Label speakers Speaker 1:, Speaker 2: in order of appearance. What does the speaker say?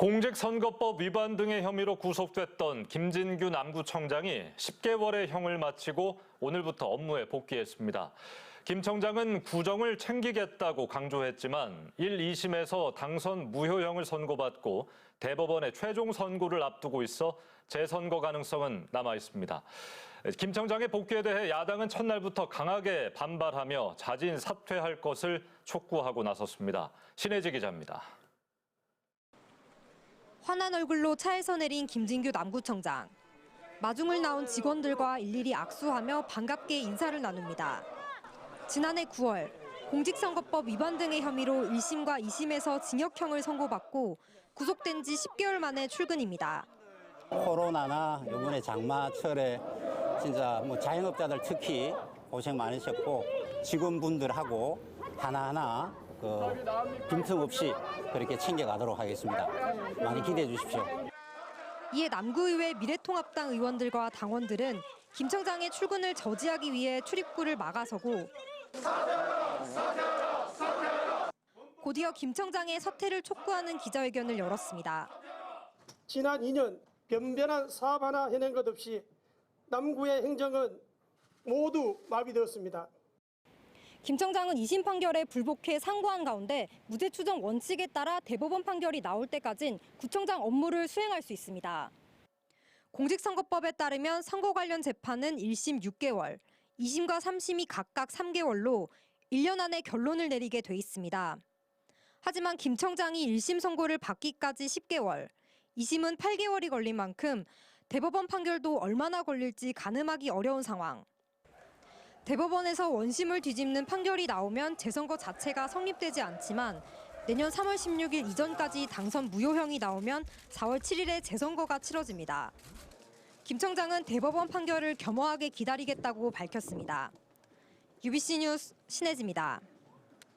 Speaker 1: 공직선거법 위반 등의 혐의로 구속됐던 김진규 남구청장이 10개월의 형을 마치고 오늘부터 업무에 복귀했습니다. 김 청장은 구정을 챙기겠다고 강조했지만 1, 2심에서 당선 무효형을 선고받고 대법원의 최종 선고를 앞두고 있어 재선거 가능성은 남아 있습니다. 김 청장의 복귀에 대해 야당은 첫날부터 강하게 반발하며 자진 사퇴할 것을 촉구하고 나섰습니다. 신혜지 기자입니다.
Speaker 2: 환한 얼굴로 차에서 내린 김진규 남구청장. 마중을 나온 직원들과 일일이 악수하며 반갑게 인사를 나눕니다. 지난해 9월 공직선거법 위반 등의 혐의로 1심과 2심에서 징역형을 선고받고 구속된 지 10개월 만에 출근입니다.
Speaker 3: 코로나나 이번에 장마철에 진짜 뭐 자영업자들 특히 고생 많으셨고 직원분들하고 하나하나 그 빈틈 없이 그렇게 챙겨가도록 하겠습니다. 많이 기대해 주십시오.
Speaker 2: 이에 남구의회 미래통합당 의원들과 당원들은 김 청장의 출근을 저지하기 위해 출입구를 막아서고 곧이어 김 청장의 사퇴를 촉구하는 기자회견을 열었습니다.
Speaker 4: 지난 2년 변변한 사업 하나 해낸 것 없이 남구의 행정은 모두 마비되었습니다.
Speaker 2: 김 청장은 2심 판결에 불복해 상고한 가운데 무죄 추정 원칙에 따라 대법원 판결이 나올 때까진 구청장 업무를 수행할 수 있습니다. 공직선거법에 따르면 선거 관련 재판은 1심 6개월, 2심과 3심이 각각 3개월로 1년 안에 결론을 내리게 돼 있습니다. 하지만 김 청장이 1심 선고를 받기까지 10개월, 2심은 8개월이 걸린 만큼 대법원 판결도 얼마나 걸릴지 가늠하기 어려운 상황. 대법원에서 원심을 뒤집는 판결이 나오면 재선거 자체가 성립되지 않지만 내년 3월 16일 이전까지 당선 무효형이 나오면 4월 7일에 재선거가 치러집니다. 김 청장은 대법원 판결을 겸허하게 기다리겠다고 밝혔습니다. UBC 뉴스 신혜지입니다.